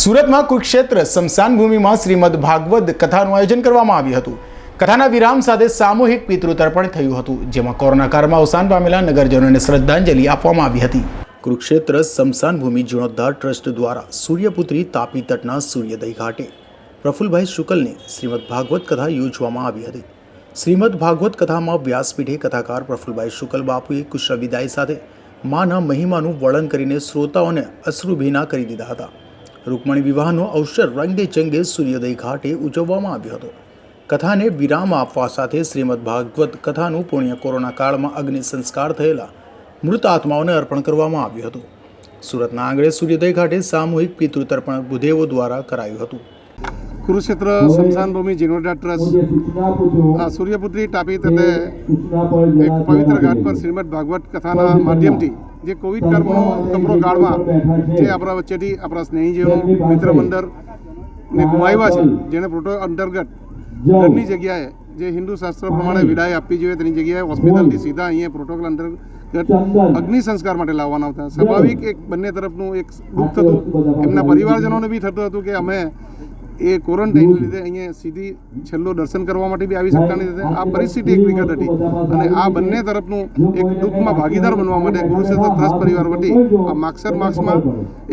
સુરતમાં કુરુક્ષેત્ર સ્મશાન ભૂમિમાં શ્રીમદ ભાગવત કથાનું આયોજન કરવામાં આવ્યું હતું. કથાના વિરામ સાથે સામૂહિક પિતૃતર્પણ થયું હતું, જેમાં કોરોના કાળમાં અવસાન પામેલા નગરજનોને શ્રદ્ધાંજલિ આપવામાં આવી હતી. કુરુક્ષેત્ર સ્મશાન ભૂમિ જીર્ણોદ્ધાર ટ્રસ્ટ દ્વારા સૂર્યપુત્રી તાપી તટના સૂર્યોદય ઘાટે પ્રફુલભાઈ શુકલની શ્રીમદ ભાગવત કથા યોજવામાં આવી હતી. શ્રીમદ ભાગવત કથામાં વ્યાસપીઠે કથાકાર પ્રફુલભાઈ શુકલ બાપુએ કુશળ વિદાય સાથે માના મહિમાનું વર્ણન કરીને શ્રોતાઓને અશ્રુભીના કરી દીધા હતા. રૂકમણી વિવાહનો અવસર રંગે ચંગે સૂર્યોદય ઘાટે ઉજવવામાં આવ્યો હતો. કથાને વિરામ આપવા સાથે શ્રીમદ ભાગવત કથાનું પુણ્ય કોરોના કાળમાં અગ્નિ સંસ્કાર થયેલા મૃત આત્માઓને અર્પણ કરવામાં આવ્યું હતું. સુરતના આંગણે સૂર્યોદય ઘાટે સામૂહિક પિતૃતર્પણ બુધેવો દ્વારા કરાયું હતું. કુરુક્ષેત્ર સ્મશાન ભૂમિ જીર્ણોદ્ધાર ટ્રસ્ટ આ સૂર્યપુત્રી ટાપી તટે એક પવિત્ર ઘાટ પર શ્રીમદ ભાગવત કથાના માધ્યમથી જે કોવિડ કર્મનો કપરો કાળમાં જે આપણા વચ્ચેથી આપણા સ્નેહીજીઓ મિત્ર મંડળ ને ગુમાવ્યા છે જેને પ્રોટો અંતર્ગત ઘરની જગ્યાએ જે હિન્દુ શાસ્ત્ર પ્રમાણે વિદાય આપવી જોઈએ તેની જગ્યાએ હોસ્પિટલથી સીધા અહીંયા પ્રોટોકોલ અંતર્ગત અગ્નિ સંસ્કાર માટે લાવવાના હતા. સ્વાભાવિક એક બંને તરફનું એક દુઃખ થતું. એમના પરિવારજનોને બી થતું હતું કે અમે એ ક્વોરન્ટાઇનને લીધે અહીંયા સીધી છેલ્લો દર્શન કરવા માટે બી આવી શકતા નથી આ પરિસ્થિતિ એક વિકટ હતી. અને આ બંને તરફનું એક દુઃખમાં ભાગીદાર બનવા માટે ગુરુક્ષેત્ર ટ્રસ્ટ પરિવાર વતી આ માક્ષર માસમાં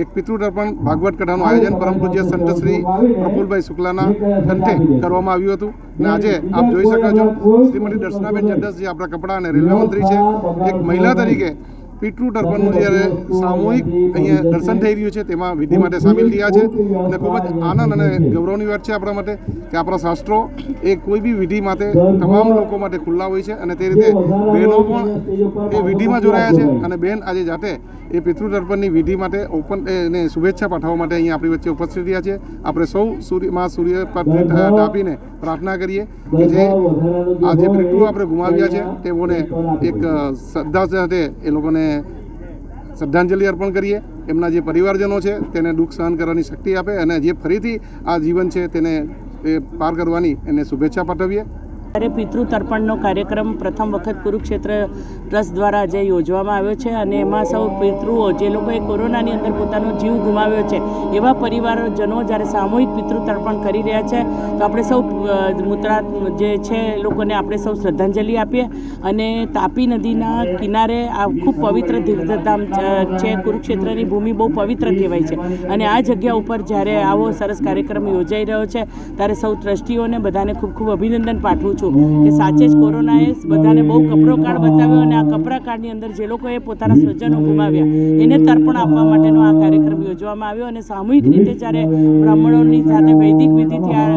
એક પિતૃતર્પણ ભાગવત કથાનું આયોજન પરમ પૂજ્ય સંત શ્રી પ્રફુલભાઈ શુક્લાના કંઠે કરવામાં આવ્યું હતું. અને આજે આપ જોઈ શકો છો, શ્રીમતી દર્શનાબેન જડ્ડસ આપણા કપડા અને રેલવે મંત્રી છે. એક મહિલા તરીકે પિતૃ તર્પણનું જ્યારે સામૂહિક અહીંયા દર્શન થઈ રહ્યું છે, તેમાં વિધિ માટે સામેલ થયા છે અને ખૂબ જ આનંદ અને ગૌરવની વાત છે આપણા માટે કે આપણા શાસ્ત્રો એ કોઈ બી વિધિ માટે તમામ લોકો માટે ખુલ્લા હોય છે અને તે રીતે બહેનો પણ એ વિધિમાં જોડાયા છે અને બેન આજે જાતે એ પિતૃ તર્પણની વિધિ માટે ઓપન એને શુભેચ્છા પાઠવવા માટે અહીંયા આપણી વચ્ચે ઉપસ્થિત રહ્યા છે. આપણે સૌ સૂર્ય, માં સૂર્ય પર આપીને પ્રાર્થના કરીએ. કે જે આ જે પિતૃ આપણે ગુમાવ્યા છે. તેઓને એક શ્રદ્ધા સાથે એ લોકોને શ્રદ્ધાંજલિ અર્પણ કરીએ. એમના જે પરિવારજનો છે તેને દુઃખ સહન કરવાની શક્તિ આપે અને જે ફરીથી આ જીવન છે તેને એ પાર કરવાની એને શુભેચ્છા પાઠવીએ. ત્યારે પિતૃ તર્પણનો કાર્યક્રમ પ્રથમ વખત કુરુક્ષેત્ર ટ્રસ્ટ દ્વારા આજે યોજવામાં આવ્યો છે અને એમાં સૌ પિતૃઓ, જે લોકોએ કોરોનાની અંદર પોતાનો જીવ ગુમાવ્યો છે, એવા પરિવારજનો જ્યારે સામૂહિક પિતૃ તર્પણ કરી રહ્યા છે, તો આપણે સૌ મૂત્રા જે છે, લોકોને આપણે સૌ શ્રદ્ધાંજલિ આપીએ અને તાપી નદીના કિનારે આ ખૂબ પવિત્ર તીર્થધામ છે, કુરુક્ષેત્રની ભૂમિ બહુ પવિત્ર કહેવાય છે. અને આ જગ્યા ઉપર જ્યારે આવો સરસ કાર્યક્રમ યોજાઈ રહ્યો છે, ત્યારે સૌ ટ્રસ્ટીઓને બધાને ખૂબ ખૂબ અભિનંદન પાઠવું છું. કે સાચે જ કોરોનાએ બધાને બહુ કપરો કાળ બતાવ્યો અને આ કપરા કાળની અંદર જે લોકોએ પોતાના સ્વજનો ગુમાવ્યા, એને તર્પણ આપવા માટેનો આ કાર્યક્રમ યોજવામાં આવ્યો અને સામૂહિક રીતે જ્યારે બ્રાહ્મણોની સાથે વૈદિક વિધિથી આ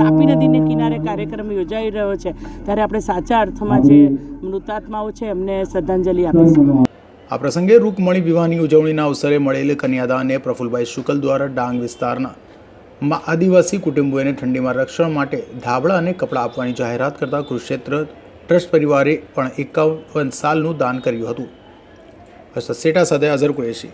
તાપી નદીને કિનારે કાર્યક્રમ યોજાઈ રહ્યો છે, ત્યારે આપણે સાચા અર્થમાં જે મૃતાત્માઓ છે એમને શ્રદ્ધાંજલિ આપીશું. આ પ્રસંગે રૂકમણી વિવાહની ઉજવણીના અવસરે મળેલ કન્યાદાનને પ્રફુલભાઈ શુકલ દ્વારા ડાંગ વિસ્તારના માં આદિવાસી કુટુંબોને ઠંડીમાં રક્ષણ માટે ધાબળા અને કપડાં આપવાની જાહેરાત કરતા કુરુક્ષેત્ર ટ્રસ્ટ પરિવારે પણ એકાવન સાલનું દાન કર્યું હતું. હર્ષદ સેટા સાથે અઝર કુરેશી.